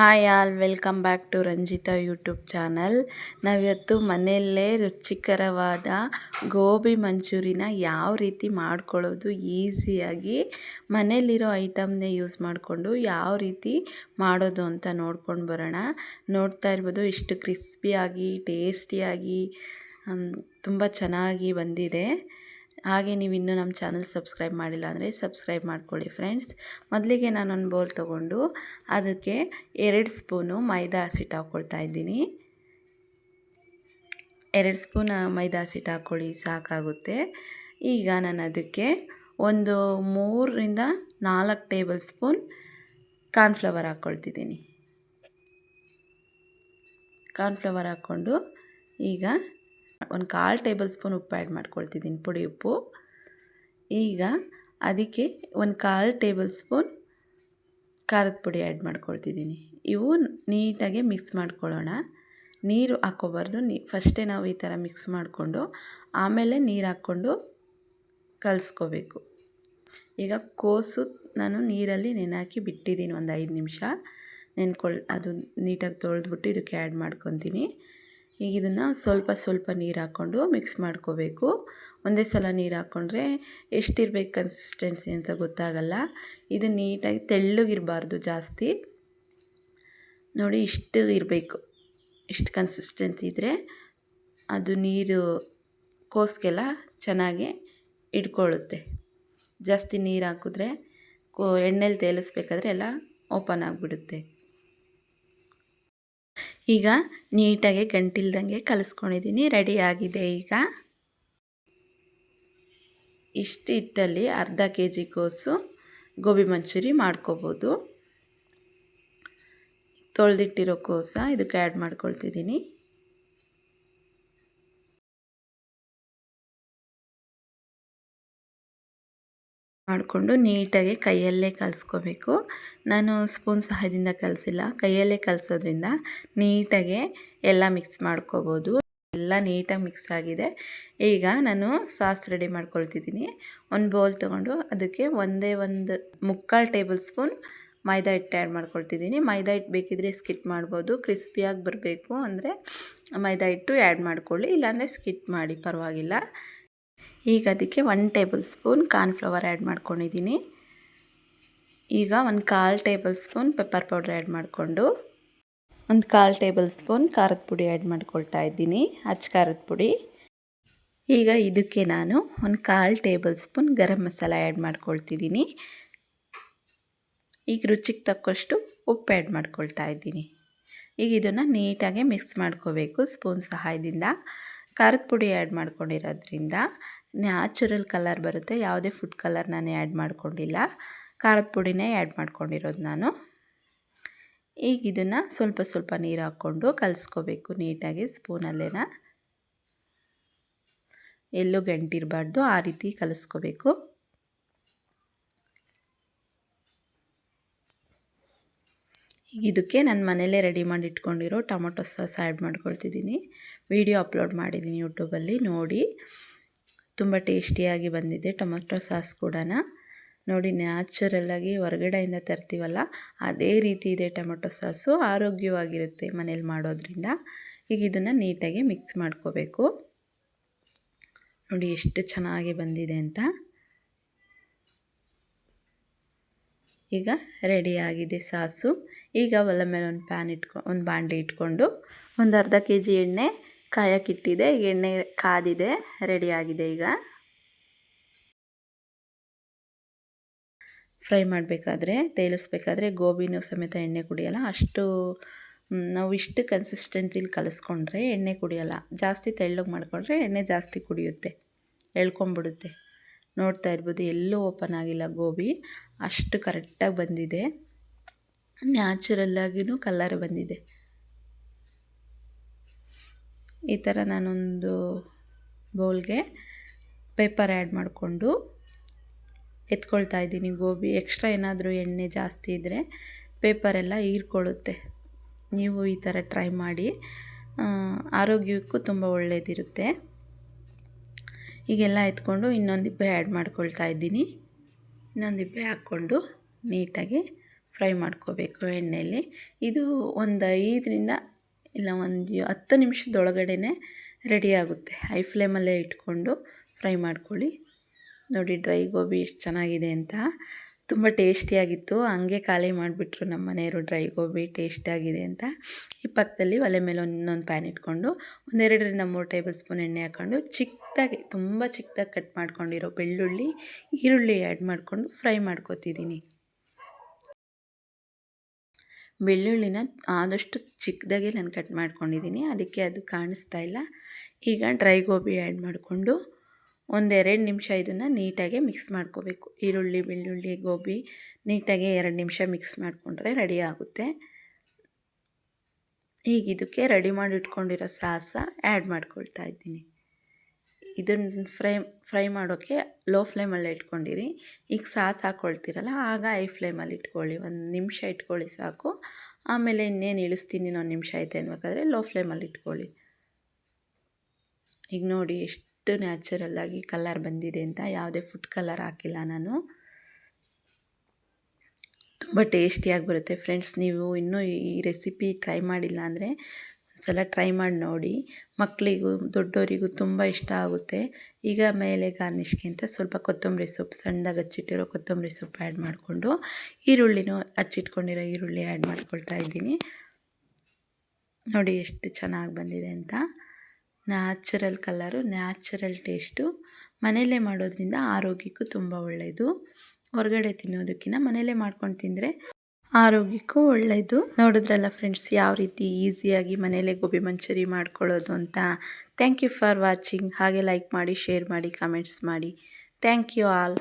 Hi all welcome back to Ranjitha YouTube channel ನಾವಿವತ್ತು ಮನೆಯಲ್ಲೇ ರುಚಿಕರವಾದ ಗೋಬಿ ಮಂಚೂರಿನ ಯಾವ ರೀತಿ ಮಾಡ್ಕೊಳ್ಳೋದು ಈಸಿಯಾಗಿ ಮನೆಯಲ್ಲಿರೋ ಐಟಮ್ನೇ ಯೂಸ್ ಮಾಡಿಕೊಂಡು ಯಾವ ರೀತಿ ಮಾಡೋದು ಅಂತ ನೋಡ್ಕೊಂಡು ಬರೋಣ. ನೋಡ್ತಾ ಇರ್ಬೋದು, ಇಷ್ಟು ಕ್ರಿಸ್ಪಿಯಾಗಿ, ಟೇಸ್ಟಿಯಾಗಿ ತುಂಬ ಚೆನ್ನಾಗಿ ಬಂದಿದೆ. ಹಾಗೆ ನೀವು ಇನ್ನೂ ನಮ್ಮ ಚಾನಲ್ ಸಬ್ಸ್ಕ್ರೈಬ್ ಮಾಡಿಲ್ಲ ಅಂದರೆ ಸಬ್ಸ್ಕ್ರೈಬ್ ಮಾಡ್ಕೊಳ್ಳಿ ಫ್ರೆಂಡ್ಸ್. ಮೊದಲಿಗೆ ನಾನೊಂದು ಬೌಲ್ ತೊಗೊಂಡು ಅದಕ್ಕೆ ಎರಡು ಸ್ಪೂನು ಮೈದಾ ಹಸಿಟ್ಟು ಹಾಕ್ಕೊಳ್ತಾ ಇದ್ದೀನಿ. ಎರಡು ಸ್ಪೂನ್ ಮೈದಾ ಹಸಿಟ್ಟು ಹಾಕ್ಕೊಳ್ಳಿ, ಸಾಕಾಗುತ್ತೆ. ಈಗ ನಾನು ಅದಕ್ಕೆ ಒಂದು ಮೂರರಿಂದ ನಾಲ್ಕು ಟೇಬಲ್ ಸ್ಪೂನ್ ಕಾರ್ನ್ಫ್ಲವರ್ ಹಾಕ್ಕೊಳ್ತಿದ್ದೀನಿ. ಕಾರ್ನ್ಫ್ಲವರ್ ಹಾಕ್ಕೊಂಡು ಈಗ ಒಂದು ಕಾಲು ಟೇಬಲ್ ಸ್ಪೂನ್ ಉಪ್ಪು ಆ್ಯಡ್ ಮಾಡ್ಕೊಳ್ತಿದ್ದೀನಿ. ಪುಡಿ ಉಪ್ಪು. ಈಗ ಅದಕ್ಕೆ ಒಂದು ಕಾಲು ಟೇಬಲ್ ಸ್ಪೂನ್ ಖಾರದ ಪುಡಿ ಆ್ಯಡ್ ಮಾಡ್ಕೊಳ್ತಿದ್ದೀನಿ. ಇವು ನೀಟಾಗಿ ಮಿಕ್ಸ್ ಮಾಡ್ಕೊಳ್ಳೋಣ. ನೀರು ಹಾಕ್ಕೋಬಾರ್ದು ನೀ ಫಸ್ಟೇ ನಾವು ಈ ಥರ ಮಿಕ್ಸ್ ಮಾಡಿಕೊಂಡು ಆಮೇಲೆ ನೀರು ಹಾಕ್ಕೊಂಡು ಕಲಿಸ್ಕೋಬೇಕು. ಈಗ ಕೋಸು ನಾನು ನೀರಲ್ಲಿ ನೆನೆಹಾಕಿ ಬಿಟ್ಟಿದ್ದೀನಿ ಒಂದು ಐದು ನಿಮಿಷ. ನೆನ್ಕೊಳ್ ಅದು ನೀಟಾಗಿ ತೊಳೆದ್ಬಿಟ್ಟು ಇದಕ್ಕೆ ಆ್ಯಡ್ ಮಾಡ್ಕೊತೀನಿ. ಈಗ ಇದನ್ನು ಸ್ವಲ್ಪ ಸ್ವಲ್ಪ ನೀರು ಹಾಕ್ಕೊಂಡು ಮಿಕ್ಸ್ ಮಾಡ್ಕೋಬೇಕು. ಒಂದೇ ಸಲ ನೀರು ಹಾಕ್ಕೊಂಡ್ರೆ ಎಷ್ಟಿರಬೇಕು ಕನ್ಸಿಸ್ಟೆನ್ಸಿ ಅಂತ ಗೊತ್ತಾಗಲ್ಲ. ಇದು ನೀಟಾಗಿ ತೆಳ್ಳಗಿರಬಾರ್ದು ಜಾಸ್ತಿ. ನೋಡಿ ಇಷ್ಟು ಇರಬೇಕು. ಇಷ್ಟು ಕನ್ಸಿಸ್ಟೆನ್ಸಿ ಇದ್ದರೆ ಅದು ನೀರು ಕೋಸ್ಗೆಲ್ಲ ಚೆನ್ನಾಗಿ ಇಟ್ಕೊಳ್ಳುತ್ತೆ ಜಾಸ್ತಿ ನೀರು ಹಾಕಿದ್ರೆ ಕೋ ಎಣ್ಣೆಲಿ ತೇಲಿಸ್ಬೇಕಾದ್ರೆ ಎಲ್ಲ ಓಪನ್ ಆಗಿಬಿಡುತ್ತೆ. ಈಗ ನೀಟಾಗಿ ಗಂಟಿಲ್ದಂಗೆ ಕಲಿಸ್ಕೊಂಡಿದ್ದೀನಿ. ಆಗಿದೆ ಈಗ. ಇಷ್ಟು ಹಿಟ್ಟಲ್ಲಿ ಅರ್ಧ ಕೆ ಜಿ ಕೋಸು ಗೋಬಿ ಮಂಚೂರಿ ಮಾಡ್ಕೋಬೋದು. ತೊಳೆದಿಟ್ಟಿರೋ ಕೋಸ ಇದಕ್ಕೆ ಆ್ಯಡ್ ಮಾಡ್ಕೊಳ್ತಿದ್ದೀನಿ. ಮಾಡಿಕೊಂಡು ನೀಟಾಗಿ ಕೈಯಲ್ಲೇ ಕಲಿಸ್ಕೋಬೇಕು. ನಾನು ಸ್ಪೂನ್ ಸಹಾಯದಿಂದ ಕಲಿಸಿಲ್ಲ. ಕೈಯಲ್ಲೇ ಕಲಿಸೋದ್ರಿಂದ ನೀಟಾಗಿ ಎಲ್ಲ ಮಿಕ್ಸ್ ಮಾಡ್ಕೋಬೋದು. ಎಲ್ಲ ನೀಟಾಗಿ ಮಿಕ್ಸ್ ಆಗಿದೆ. ಈಗ ನಾನು ಸಾಸ್ ರೆಡಿ ಮಾಡ್ಕೊಳ್ತಿದ್ದೀನಿ. ಒಂದು ಬೌಲ್ ತೊಗೊಂಡು ಅದಕ್ಕೆ ಒಂದೇ ಒಂದು ಮುಕ್ಕಾಲು ಟೇಬಲ್ ಸ್ಪೂನ್ ಮೈದಾ ಹಿಟ್ಟು ಆ್ಯಡ್ ಮಾಡ್ಕೊಳ್ತಿದ್ದೀನಿ. ಮೈದಾ ಹಿಟ್ಟು ಬೇಕಿದ್ರೆ ಸ್ಕಿಟ್ ಮಾಡ್ಬೋದು. ಕ್ರಿಸ್ಪಿಯಾಗಿ ಬರಬೇಕು ಅಂದರೆ ಮೈದಾ ಹಿಟ್ಟು ಆ್ಯಡ್ ಮಾಡ್ಕೊಳ್ಳಿ. ಇಲ್ಲಾಂದರೆ ಸ್ಕಿಟ್ ಮಾಡಿ, ಪರವಾಗಿಲ್ಲ. ಈಗ ಅದಕ್ಕೆ one tablespoon cornflour add ಮಾಡ್ಕೊಂಡಿದ್ದೀನಿ. ಈಗ ಒಂದು ಕಾಲು tablespoon pepper powder add ಮಾಡಿಕೊಂಡು ಒಂದು ಕಾಲು ಟೇಬಲ್ ಸ್ಪೂನ್ ಖಾರದ ಪುಡಿ ಆ್ಯಡ್ ಮಾಡ್ಕೊಳ್ತಾ ಇದ್ದೀನಿ ಅಚ್ಚ ಖಾರದ ಪುಡಿ. ಈಗ ಇದಕ್ಕೆ ನಾನು ಒಂದು ಕಾಲು tablespoon garam masala add ಮಾಡ್ಕೊಳ್ತಿದ್ದೀನಿ. ಈಗ ರುಚಿಗೆ ತಕ್ಕಷ್ಟು ಉಪ್ಪು ಆ್ಯಡ್ ಮಾಡ್ಕೊಳ್ತಾ ಇದ್ದೀನಿ. ಈಗ ಇದನ್ನು ನೀಟಾಗಿ ಮಿಕ್ಸ್ ಮಾಡ್ಕೋಬೇಕು ಸ್ಪೂನ್ ಸಹಾಯದಿಂದ. ಖಾರದ ಪುಡಿ ಆ್ಯಡ್ ಮಾಡ್ಕೊಂಡಿರೋದ್ರಿಂದ ನ್ಯಾಚುರಲ್ ಕಲರ್ ಬರುತ್ತೆ. ಯಾವುದೇ ಫುಡ್ ಕಲರ್ ನಾನು ಆ್ಯಡ್ ಮಾಡ್ಕೊಂಡಿಲ್ಲ. ಖಾರದ ಪುಡಿನೇ ಆ್ಯಡ್ ಮಾಡ್ಕೊಂಡಿರೋದು ನಾನು. ಈಗ ಇದನ್ನು ಸ್ವಲ್ಪ ಸ್ವಲ್ಪ ನೀರು ಹಾಕ್ಕೊಂಡು ಕಲಿಸ್ಕೋಬೇಕು ನೀಟಾಗಿ ಸ್ಪೂನಲ್ಲೇನ. ಎಲ್ಲೂ ಗಂಟಿರಬಾರ್ದು, ಆ ರೀತಿ ಕಲಿಸ್ಕೋಬೇಕು. ಈಗ ಇದಕ್ಕೆ ನಾನು ಮನೇಲೇ ರೆಡಿ ಮಾಡಿ ಇಟ್ಕೊಂಡಿರೋ ಟೊಮೊಟೊ ಸಾಸ್ ಆ್ಯಡ್ ಮಾಡ್ಕೊಳ್ತಿದ್ದೀನಿ. ವಿಡಿಯೋ ಅಪ್ಲೋಡ್ ಮಾಡಿದ್ದೀನಿ ಯೂಟ್ಯೂಬಲ್ಲಿ, ನೋಡಿ. ತುಂಬ ಟೇಸ್ಟಿಯಾಗಿ ಬಂದಿದೆ ಟೊಮೊಟೊ ಸಾಸ್ ಕೂಡ ನೋಡಿ, ನ್ಯಾಚುರಲ್ಲಾಗಿ ಹೊರಗಡೆಯಿಂದ ತರ್ತೀವಲ್ಲ, ಅದೇ ರೀತಿ ಇದೆ ಟೊಮೊಟೊ ಸಾಸು. ಆರೋಗ್ಯವಾಗಿರುತ್ತೆ ಮನೇಲಿ ಮಾಡೋದ್ರಿಂದ. ಈಗ ಇದನ್ನು ನೀಟಾಗಿ ಮಿಕ್ಸ್ ಮಾಡ್ಕೋಬೇಕು. ನೋಡಿ, ಎಷ್ಟು ಚೆನ್ನಾಗಿ ಬಂದಿದೆ ಅಂತ. ಈಗ ರೆಡಿಯಾಗಿದೆ ಸಾಸು. ಈಗ ಒಲೆ ಮೇಲೆ ಒಂದು ಪ್ಯಾನ್ ಇಟ್ಕೊ, ಒಂದು ಬಾಂಡೆ ಇಟ್ಕೊಂಡು ಒಂದು ಅರ್ಧ ಕೆ ಜಿ ಎಣ್ಣೆ ಕಾಯಕ್ಕಿಟ್ಟಿದೆ. ಈಗ ಎಣ್ಣೆ ಕಾದಿದೆ ರೆಡಿಯಾಗಿದೆ ಈಗ. ಫ್ರೈ ಮಾಡಬೇಕಾದ್ರೆ, ತೇಲಿಸ್ಬೇಕಾದ್ರೆ ಗೋಬಿನೂ ಸಮೇತ ಎಣ್ಣೆ ಕುಡಿಯೋಲ್ಲ. ಅಷ್ಟು ನಾವು ಇಷ್ಟು ಕನ್ಸಿಸ್ಟೆನ್ಸಿಲಿ ಕಲಿಸ್ಕೊಂಡ್ರೆ ಎಣ್ಣೆ ಕುಡಿಯೋಲ್ಲ. ಜಾಸ್ತಿ ತೆಳ್ಳಗೆ ಮಾಡಿಕೊಂಡ್ರೆ ಎಣ್ಣೆ ಜಾಸ್ತಿ ಕುಡಿಯುತ್ತೆ ಎಳ್ಕೊಂಬಿಡುತ್ತೆ ನೋಡ್ತಾ ಇರ್ಬೋದು. ಎಲ್ಲೂ ಓಪನ್ ಆಗಿಲ್ಲ ಗೋಬಿ. ಅಷ್ಟು ಕರೆಕ್ಟಾಗಿ ಬಂದಿದೆ. ನ್ಯಾಚುರಲ್ಲಾಗಿಯೂ ಕಲರ್ ಬಂದಿದೆ. ಈ ಥರ ನಾನೊಂದು ಬೌಲ್ಗೆ ಪೇಪರ್ ಆ್ಯಡ್ ಮಾಡಿಕೊಂಡು ಎತ್ಕೊಳ್ತಾ ಇದ್ದೀನಿ ಗೋಬಿ. ಎಕ್ಸ್ಟ್ರಾ ಏನಾದರೂ ಎಣ್ಣೆ ಜಾಸ್ತಿ ಇದ್ದರೆ ಪೇಪರೆಲ್ಲ ಹೀರ್ಕೊಳ್ಳುತ್ತೆ. ನೀವು ಈ ಥರ ಟ್ರೈ ಮಾಡಿ. ಆರೋಗ್ಯಕ್ಕೂ ತುಂಬ ಒಳ್ಳೆಯದಿರುತ್ತೆ ಹೀಗೆಲ್ಲ ಎತ್ಕೊಂಡು ಇನ್ನೊಂದು ಇಬ್ಬೆ ಆ್ಯಡ್ ಮಾಡ್ಕೊಳ್ತಾ ಇದ್ದೀನಿ. ಇನ್ನೊಂದು ಇಬ್ಬೆ ಹಾಕ್ಕೊಂಡು ನೀಟಾಗಿ ಫ್ರೈ ಮಾಡ್ಕೋಬೇಕು ಎಣ್ಣೆಯಲ್ಲಿ. ಇದು ಒಂದು ಐದರಿಂದ ಇಲ್ಲ ಒಂದು ಹತ್ತು ನಿಮಿಷದೊಳಗಡೆ ರೆಡಿ ಆಗುತ್ತೆ. ಹೈ ಫ್ಲೇಮಲ್ಲೇ ಇಟ್ಕೊಂಡು ಫ್ರೈ ಮಾಡ್ಕೊಳ್ಳಿ. ನೋಡಿ ಡ್ರೈ ಗೋಬಿ ಎಷ್ಟು ಚೆನ್ನಾಗಿದೆ ಅಂತ. ತುಂಬ ಟೇಸ್ಟಿಯಾಗಿತ್ತು. ಹಂಗೆ ಖಾಲಿ ಮಾಡಿಬಿಟ್ರು ನಮ್ಮ ಮನೆಯವರು ಡ್ರೈ ಗೋಬಿ ಟೇಸ್ಟಾಗಿದೆ ಅಂತ. ಈ ಪಕ್ಕದಲ್ಲಿ ಒಲೆ ಮೇಲೆ ಒಂದು ಇನ್ನೊಂದು ಪ್ಯಾನ್ ಇಟ್ಕೊಂಡು ಒಂದೆರಡರಿಂದ ಮೂರು ಟೇಬಲ್ ಸ್ಪೂನ್ ಎಣ್ಣೆ ಹಾಕ್ಕೊಂಡು ಚಿಕ್ಕದಾಗಿ, ತುಂಬ ಚಿಕ್ಕದಾಗಿ ಕಟ್ ಮಾಡ್ಕೊಂಡಿರೋ ಬೆಳ್ಳುಳ್ಳಿ, ಈರುಳ್ಳಿ ಆ್ಯಡ್ ಮಾಡಿಕೊಂಡು ಫ್ರೈ ಮಾಡ್ಕೊತಿದ್ದೀನಿ. ಬೆಳ್ಳುಳ್ಳಿನ ಆದಷ್ಟು ಚಿಕ್ಕದಾಗೆ ನಾನು ಕಟ್ ಮಾಡ್ಕೊಂಡಿದ್ದೀನಿ. ಅದಕ್ಕೆ ಅದು ಕಾಣಿಸ್ತಾ ಇಲ್ಲ. ಈಗ ಡ್ರೈ ಗೋಬಿ ಆ್ಯಡ್ ಮಾಡಿಕೊಂಡು ಒಂದೆರಡು ನಿಮಿಷ ಇದನ್ನು ನೀಟಾಗಿ ಮಿಕ್ಸ್ ಮಾಡ್ಕೋಬೇಕು. ಈರುಳ್ಳಿ, ಬೆಳ್ಳುಳ್ಳಿ, ಗೋಬಿ ನೀಟಾಗಿ ಎರಡು ನಿಮಿಷ ಮಿಕ್ಸ್ ಮಾಡಿಕೊಂಡ್ರೆ ರೆಡಿ ಆಗುತ್ತೆ. ಈಗ ಇದಕ್ಕೆ ರೆಡಿ ಮಾಡಿ ಇಟ್ಕೊಂಡಿರೋ ಸಾಸ ಆ್ಯಡ್ ಮಾಡ್ಕೊಳ್ತಾ ಇದ್ದೀನಿ. ಇದನ್ನು ಫ್ರೈ ಫ್ರೈ ಮಾಡೋಕ್ಕೆ ಲೋ ಫ್ಲೇಮಲ್ಲೇ ಇಟ್ಕೊಂಡಿರಿ. ಈಗ ಸಾಸ್ ಹಾಕ್ಕೊಳ್ತೀರಲ್ಲ ಆಗ ಐ ಫ್ಲೇಮಲ್ಲಿ ಇಟ್ಕೊಳ್ಳಿ. ಒಂದು ನಿಮಿಷ ಇಟ್ಕೊಳ್ಳಿ ಸಾಕು. ಆಮೇಲೆ ಇನ್ನೇನು ಇಳಿಸ್ತೀನಿ ಇನ್ನೊಂದು ನಿಮಿಷ ಐತೆ ಅನ್ಬೇಕಾದ್ರೆ ಲೋ ಫ್ಲೇಮಲ್ಲಿ ಇಟ್ಕೊಳ್ಳಿ. ಈಗ ನೋಡಿ ಎಷ್ಟು ಎಷ್ಟು ನ್ಯಾಚುರಲ್ಲಾಗಿ ಕಲರ್ ಬಂದಿದೆ ಅಂತ ಯಾವುದೇ ಫುಡ್ ಕಲರ್ ಹಾಕಿಲ್ಲ ನಾನು. ತುಂಬ ಟೇಸ್ಟಿಯಾಗಿ ಬರುತ್ತೆ ಫ್ರೆಂಡ್ಸ್ ನೀವು ಇನ್ನೂ ಈ ರೆಸಿಪಿ ಟ್ರೈ ಮಾಡಿಲ್ಲ ಅಂದರೆ ಒಂದ್ಸಲ ಟ್ರೈ ಮಾಡಿ ನೋಡಿ. ಮಕ್ಕಳಿಗೂ ದೊಡ್ಡವರಿಗೂ ತುಂಬ ಇಷ್ಟ ಆಗುತ್ತೆ. ಈಗ ಮೇಲೆ ಗಾರ್ನಿಷ್ಗೆ ಅಂತ ಸ್ವಲ್ಪ ಕೊತ್ತಂಬರಿ ಸೊಪ್ಪು, ಸಣ್ಣದಾಗಿ ಹಚ್ಚಿಟ್ಟಿರೋ ಕೊತ್ತಂಬರಿ ಸೊಪ್ಪು ಆ್ಯಡ್ ಮಾಡಿಕೊಂಡು, ಈರುಳ್ಳಿನೂ ಹಚ್ಚಿಟ್ಕೊಂಡಿರೋ ಈರುಳ್ಳಿ ಆ್ಯಡ್ ಮಾಡ್ಕೊಳ್ತಾ ಇದ್ದೀನಿ. ನೋಡಿ ಎಷ್ಟು ಚೆನ್ನಾಗಿ ಬಂದಿದೆ ಅಂತ. Natural colour, natural taste. ಮನೆಯಲ್ಲೇ ಮಾಡೋದ್ರಿಂದ ಆರೋಗ್ಯಕ್ಕೂ ತುಂಬ ಒಳ್ಳೆಯದು ಹೊರಗಡೆ ತಿನ್ನೋದಕ್ಕಿಂತ ಮನೆಯಲ್ಲೇ ಮಾಡ್ಕೊಂಡು ತಿಂದರೆ ಆರೋಗ್ಯಕ್ಕೂ ಒಳ್ಳೆಯದು ನೋಡಿದ್ರಲ್ಲ ಫ್ರೆಂಡ್ಸ್ ಯಾವ ರೀತಿ ಈಸಿಯಾಗಿ ಮನೆಯಲ್ಲೇ ಗೋಬಿ ಮಂಚೂರಿ ಮಾಡ್ಕೊಳ್ಳೋದು ಅಂತ. ಥ್ಯಾಂಕ್ ಯು ಫಾರ್ ವಾಚಿಂಗ್ ಹಾಗೆ ಲೈಕ್ ಮಾಡಿ ಶೇರ್ ಮಾಡಿ ಕಮೆಂಟ್ಸ್ ಮಾಡಿ. Thank you all